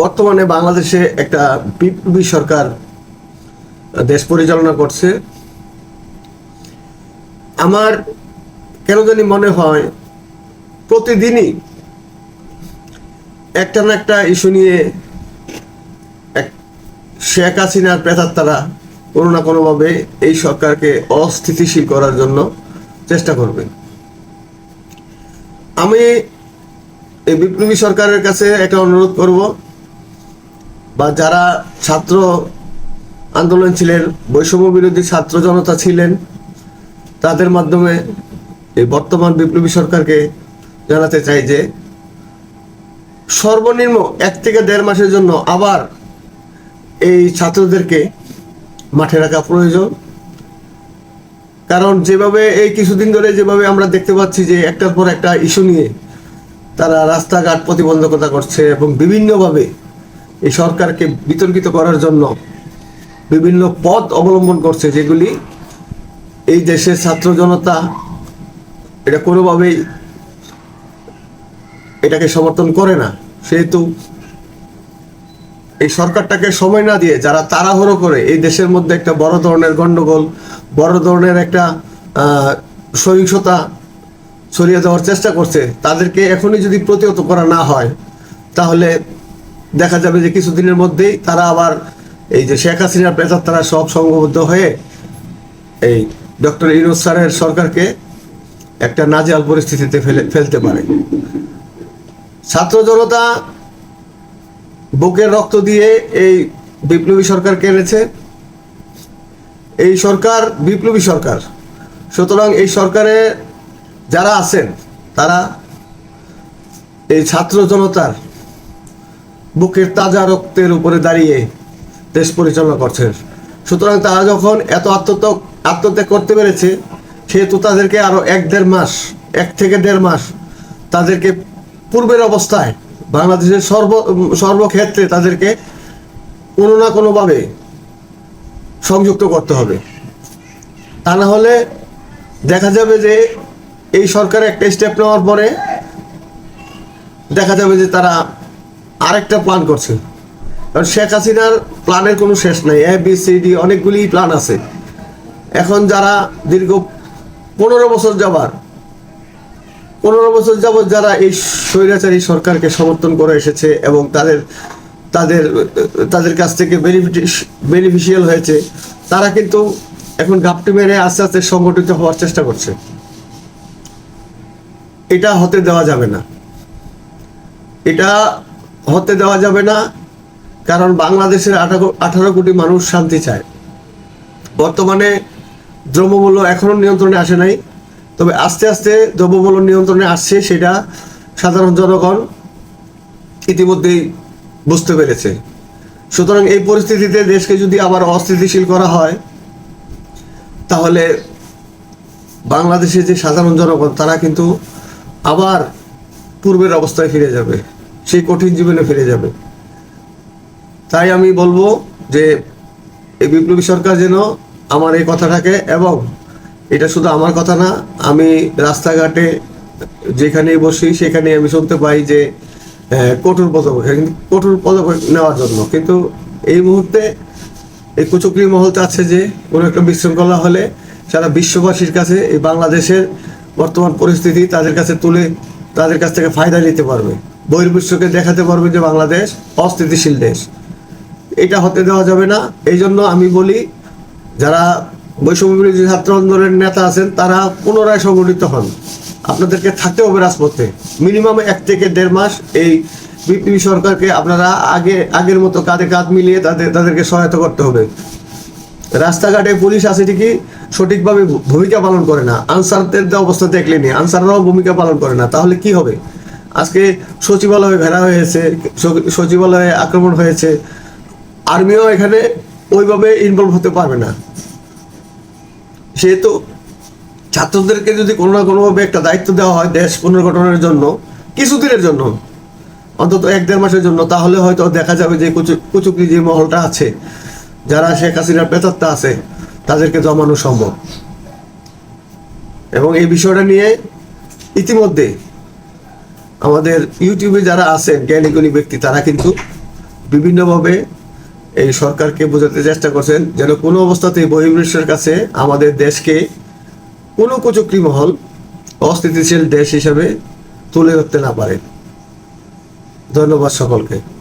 বর্তমানে বাংলাদেশে একটা বিপ্লবী সরকার দেশ পরিচালনা করছে। আমার কেন জানি মনে হয়, প্রতিদিনই একটা না একটা ইস্যু নিয়ে এক শেখ হাসিনার প্রেতাত্মারা কোনো না কোনোভাবে এই সরকারকে অস্থিতিশীল করার জন্য চেষ্টা করবে। আমি এই বিপ্লবী সরকারের কাছে একটা অনুরোধ করব। বা যারা ছাত্র আন্দোলন ছিলেন, বৈষম্য বিরোধী ছাত্র জনতা ছিলেন, তাদের মাধ্যমে এই বর্তমান বিপ্লবী সরকারকে জানাতে চাই যে সর্বনিম্ন এক থেকে দেড় মাসের জন্য আবার এই ছাত্রদেরকে মাঠে রাখা প্রয়োজন। কারণ যেভাবে এই কিছুদিন ধরে যেভাবে আমরা দেখতে পাচ্ছি যে একটার পর একটা ইস্যু নিয়ে তারা রাস্তাঘাট প্রতিবন্ধকতা করছে এবং বিভিন্নভাবে এই সরকারকে বিতর্কিত করার জন্য বিভিন্ন পথ অবলম্বন করছে, যেগুলি এই দেশের ছাত্র জনতা এটা কোনোভাবেই এটাকে সমর্থন করে না। সেহেতু এই সরকারটাকে সময় না দিয়ে যারা তাড়াহুড়ো করে এই দেশের মধ্যে একটা বড় ধরনের গন্ডগোল, বড় ধরনের একটা সহিংসতা ছড়িয়ে দেওয়ার চেষ্টা করছে, তাদেরকে এখনই যদি প্রতিহত করা না হয়, তাহলে দেখা যাবে যে কিছুদিনের মধ্যেই তারা আবার এই যে শেখ হাসিনার পেতার তারা সব সংঘবদ্ধ হয়ে এই ডক্টর ইনোজ স্যারের সরকারকে একটা নাজেহাল পরিস্থিতিতে ফেলে, ফেলতে পারে। ছাত্র জনতা বুকের রক্ত দিয়ে এই বিপ্লবী সরকারকে এনেছে। এই সরকার বিপ্লবী সরকার। সুতরাং এই সরকারে যারা আছেন, তারা এই ছাত্র জনতার বুকের তাজা রক্তের উপরে দাঁড়িয়ে দেশ পরিচালনা করছেন সুতরাং তারা যখন এত আত্মত্যাগ আত্মত্যাগ করতে পেরেছে, সেহেতু তাদেরকে আরও এক দেড় মাস, এক থেকে দেড় মাস তাদেরকে পূর্বের অবস্থায় বাংলাদেশের সর্ব সর্বক্ষেত্রে তাদেরকে কোনো না কোনোভাবে সংযুক্ত করতে হবে। তা না হলে দেখা যাবে যে এই সরকার একটা স্টেপ নেওয়ার পরে দেখা যাবে যে তারা আরেকটা প্ল্যান করছে। কারণ শেখ হাসিনার প্ল্যানের কোনো শেষ নাই। এ বি সি ডি অনেকগুলি প্ল্যান আছে। এখন যারা দীর্ঘ পনেরো বছর যাবার, পনেরো বছর যাবৎ যারা এই স্বৈরাচারী সরকারকে সমর্থন করে এসেছে এবং তাদের তাদের তাদের কাছ থেকে বেনিফিশিয়াল হয়েছে, তারা কিন্তু এখন গাপটি মেরে আস্তে আস্তে সংগঠিত হওয়ার চেষ্টা করছে। এটা হতে দেওয়া যাবে না। এটা হতে দেওয়া যাবে না, কারণ বাংলাদেশের আঠারো কোটি মানুষ শান্তি চায়। বর্তমানে দ্রব্যমূল্য এখনও নিয়ন্ত্রণে আসে নাই, তবে আস্তে আস্তে দ্রব্যমূল্য নিয়ন্ত্রণে আসছে সেটা সাধারণ জনগণ ইতিমধ্যেই বুঝতে পেরেছে। সুতরাং এই পরিস্থিতিতে দেশকে যদি আবার অস্থিতিশীল করা হয়, তাহলে বাংলাদেশের যে সাধারণ জনগণ, তারা কিন্তু আবার পূর্বের অবস্থায় ফিরে যাবে। সেই কঠিন জীবনে ফিরে যাবে। তাই আমি বলব যে, এই বিপ্লবী সরকার যেন আমার এই কথাটাকে এবং এটা শুধু আমার কথা না, আমি রাস্তাঘাটে যেখানে বসি সেখানে আমি শুনতে পাই যে কঠোর পদক্ষেপ কঠোর পদক্ষেপ নেওয়ার জন্য। কিন্তু এই মুহূর্তে এই কুচুকরি মহল চাচ্ছে যে, কোনো একটা বিশৃঙ্খলা হলে সারা বিশ্ববাসীর কাছে এই বাংলাদেশের বর্তমান পরিস্থিতি তাদের কাছে তুলে, তাদের কাছ থেকে ফায়দা নিতে পারবে। বহির্বিশ্বকে দেখাতে পারবে যে বাংলাদেশ অস্থিতিশীল দেশ। এটা হতে দেওয়া যাবে না। এই জন্য আমি বলি, যারা বৈষম্যবিরোধী ছাত্র আন্দোলনের নেতা আছেন, তারা পুনরায় সংগঠিত হন। আপনাদেরকে থাকতে হবে রাজপথে। মিনিমাম এক থেকে দেড় মাস এই বিপ্লবী সরকারকে আপনারা আগে, আগের মতো কাঁধে কাঁধ মিলিয়ে তাদের, তাদেরকে সহায়তা করতে হবে। রাস্তাঘাটে পুলিশ আছে ঠিকই, সঠিকভাবে ভূমিকা পালন করে না। আনসারদের অবস্থা দেখলেনি। আনসাররাও ভূমিকা পালন করে না। তাহলে কি হবে? আজকে সচিবালয়ে ঘেরা হয়েছে সচিবালয়ে আক্রমণ হয়েছে। আর্মিও এখানে ওইভাবে ইনভলভ হতে পারবে না। সেহেতু ছাত্রদেরকে যদি কোনো না কোনোভাবে একটা দায়িত্ব দেওয়া হয় দেশ পুনর্গঠনের জন্য, কিছুদিনের জন্য, অন্তত এক দেড় মাসের জন্য, তাহলে হয়তো দেখা যাবে যে কুচু কুচুকরি যে মহলটা আছে, যারা শেখ হাসিনার পেতাত্তা আছে, তাদেরকে জমানো সম্ভব। এবং এই বিষয়টা নিয়ে ইতিমধ্যে আমাদের ইউটিউবে যারা আছেন জ্ঞানী গুণী ব্যক্তি, তারা কিন্তু বিভিন্নভাবে এই সরকারকে বোঝাতে চেষ্টা করছেন যেন কোনো অবস্থাতেই বহির্বিশ্বের কাছে আমাদের দেশকে কোনো কুচক্রী মহল, অস্থিতিশীল দেশ হিসাবে তুলে ধরতে না পারে। ধন্যবাদ সকলকে।